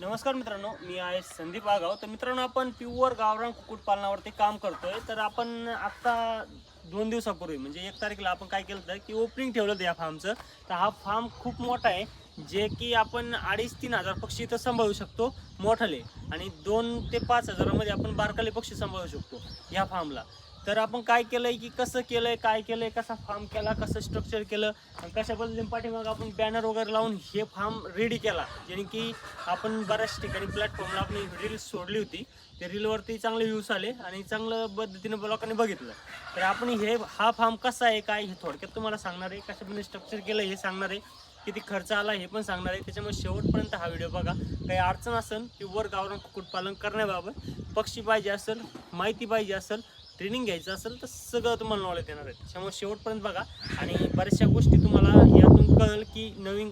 नमस्कार मित्रांनो मी आहे संदीप आगाव. तर मित्रांनो आपण प्युअर गावरान कुक्कुटपालनावरती काम करतोय. तर आपण आत्ता दोन दिवसापूर्वी म्हणजे एक तारखेला आपण काय केलं होतं की ओपनिंग ठेवलं होतं या फार्मचं तर हा फार्म खूप मोठा आहे जे की आपण अडीच तीन हजार पक्षी इथं सांभाळू शकतो मोठाले. आणि दोन ते पाच हजारामध्ये आपण बारकाले पक्षी सांभाळू शकतो या फार्मला तर आपण काय केलंय की कसं केलंय काय केलंय कसा फार्म केला कसं स्ट्रक्चर केलं आणि कशा पद्धतीने पाठीमाग आपण बॅनर वगैरे लावून हे फार्म रेडी केला. जेणे की आपण बऱ्याच ठिकाणी प्लॅटफॉर्मला आपण रील सोडली होती. त्या रीलवरती चांगले व्ह्यूज आले आणि चांगलं पद्धतीनं लोकांनी बघितलं. तर आपण हे हा फार्म कसा आहे काय हे थोडक्यात तुम्हाला सांगणार आहे. कशा पद्धतीने स्ट्रक्चर केलं हे सांगणार आहे. किती खर्च आला हे पण सांगणार आहे. त्याच्यामुळे शेवटपर्यंत हा व्हिडिओ बघा. काही अडचण असेल की वर गावरान कुक्कुटपालन करण्याबाबत पक्षी पाहिजे असेल माहिती पाहिजे असेल ट्रेनिंग घ्यायचं असेल तर सगळं तुम्हाला नॉलेज देणार आहे त्यामुळे शेवटपर्यंत बघा. आणि बऱ्याचशा गोष्टी तुम्हाला यातून कळेल की नवीन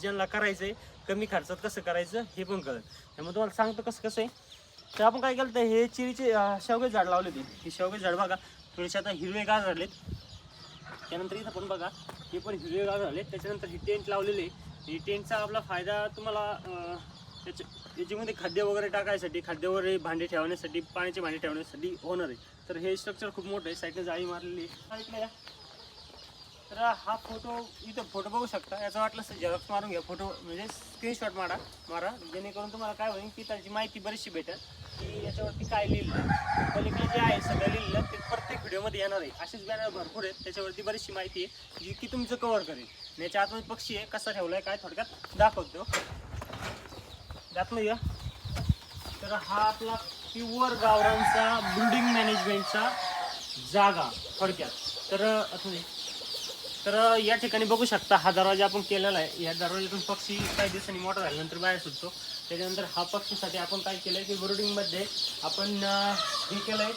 ज्यांना करायचं आहे कमी खर्चात कसं करायचं हे पण कळेल. त्यामुळे तुम्हाला सांगतो कसं कसं आहे. तर आपण काय केलं तर हे चिरीचे शेवगे झाड लावले होते. हे शेवगे झाड बघा. थोडेसे आता हिरवे गार झालेत त्यानंतर इथं पण बघा हे पण हिरवे गार झाले त्याच्यानंतर ही टेंट लावलेली. आहे ही टेंटचा आपला फायदा तुम्हाला त्याच्या याच्यामध्ये खाद्य वगैरे टाकायसाठी खाद्य वगैरे भांडे ठेवण्यासाठी पाण्याचे भांडे ठेवण्यासाठी होणार आहे. तर हे स्ट्रक्चर खूप मोठं आहे. साईडने जाळी मारलेली आहे. ऐकलं या. तर हा फोटो इथं फोटो बघू शकता. याचा वाटलं झेरॉक्स मारून घ्या. फोटो म्हणजे स्क्रीनशॉट मारा. मारा. जेणेकरून तुम्हाला काय होईल की त्याची माहिती बरीचशी भेटेल. की याच्यावरती काय लिहिलं पलीकडे जे आहे सगळं लिहिलं ते प्रत्येक व्हिडिओमध्ये येणार आहे. असेच बॅनर भरपूर आहेत. त्याच्यावरती बरीचशी माहिती आहे जी की तुमचं कवर करेल. याच्या आतमध्ये पक्षी आहे. कसा ठेवला आहे काय थोडक्यात दाखवतो. दाखवूया तर हा आपला प्युअर गावरांचा बिल्डिंग मॅनेजमेंटचा जागा थोडक्यात. तर आता तर या ठिकाणी बघू शकता हा दरवाजा आपण केलेला आहे. या दरवाजातून पक्षी काही दिवसांनी मोठा झाल्यानंतर बाहेर सुटतो. त्याच्यानंतर हा पक्षीसाठी आपण काय केलं आहे की ब्रुडिंगमध्ये आपण हे केलं आहे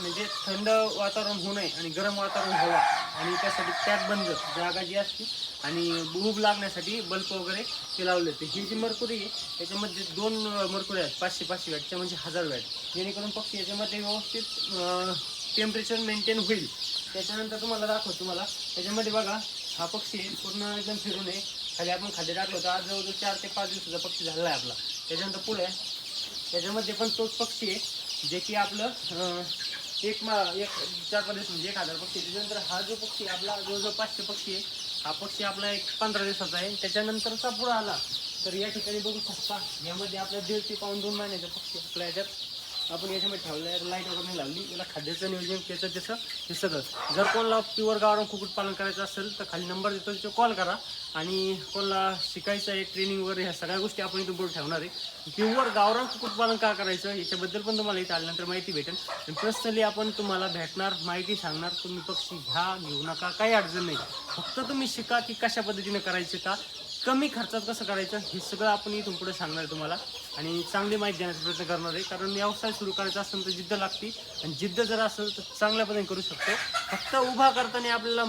म्हणजे थंड वातावरण होऊ नये आणि गरम वातावरण हवा. आणि त्यासाठी पॅक बंद जागा जी असते आणि भूब लागण्यासाठी बल्ब वगैरे ते लावले होते. ही जी मरकुरी आहे त्याच्यामध्ये दोन मरकुरी आहेत. पाचशे पाचशे वॅटच्या म्हणजे हजार वॅट. जेणेकरून पक्षी याच्यामध्ये व्यवस्थित टेम्परेचर मेंटेन होईल. त्याच्यानंतर तुम्हाला दाखवतो तुम्हाला. त्याच्यामध्ये बघा हा पक्षी पूर्ण एकदम फिरून आहे. खाली आपण खाली टाकलो होतं. आज जवळजवळ चार ते पाच दिवसाचा पक्षी झालेला आहे आपला. त्याच्यानंतर पुढे त्याच्यामध्ये पण तोच पक्षी आहे जे की आपलं एक मा एक चार पाच दिवस म्हणजे एक हजार पक्षी त्याच्यानंतर हा जो पक्षी आपला जवळजवळ पाचशे पक्षी आहे. हा पक्षी आपला एक पंधरा दिवसाचा आहे. त्याच्यानंतरचा पुढं आला. तर या ठिकाणी बघू शकता यामध्ये आपल्या दीड ते पाऊन दोन महिन्याचा पक्षी आपल्या याच्यात. आपण याच्यामध्ये ठेवलं आहे लाइट वगैरे नाही लावली याला खाद्याचं नियोजन त्याचं त्याचं हे सगळं. जर कोणाला प्युअर गावरान कुक्कुटपालन करायचं असेल तर खाली नंबर देतो. तिथे कॉल करा. आणि कोणाला शिकायचं आहे ट्रेनिंग वगैरे ह्या सगळ्या गोष्टी आपण इथं पुढे ठेवणार आहे. प्युअर गावरान कुक्कुटपालन का करायचं? याच्याबद्दल पण तुम्हाला इथे आल्यानंतर माहिती भेटेल. आणि पर्सनली आपण तुम्हाला भेटणार माहिती सांगणार. तुम्ही पक्षी घ्या घेऊ नका. काही अडचण नाही. फक्त तुम्ही शिका की कशा पद्धतीने करायचं का? कमी खर्चात कसं करायचं हे सगळं आपण इथून पुढे सांगणार आहे तुम्हाला. आणि चांगली माहिती देण्याचा प्रयत्न करणार आहे. कारण व्यवसाय सुरू करायचा असेल तर जिद्द लागते. आणि जिद्द जर असेल तर चांगल्या पद्धतीने करू शकतो. फक्त उभा करताना आपल्याला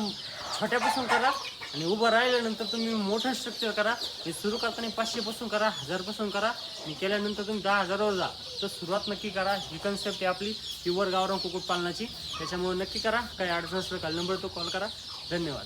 छोट्यापासून करा आणि उभं राहिल्यानंतर तुम्ही मोठं स्ट्रक्चर करा. हे सुरू करताना पाचशेपासून करा हजारपासून करा. आणि केल्यानंतर तुम्ही दहा हजारावर जा. तर सुरुवात नक्की करा. ही कन्सेप्ट आहे आपली प्युअर गावरान कुक्कुटपालनाची. त्याच्यामुळे नक्की करा. काही अडचण असलं काल नंबर तो कॉल करा. धन्यवाद.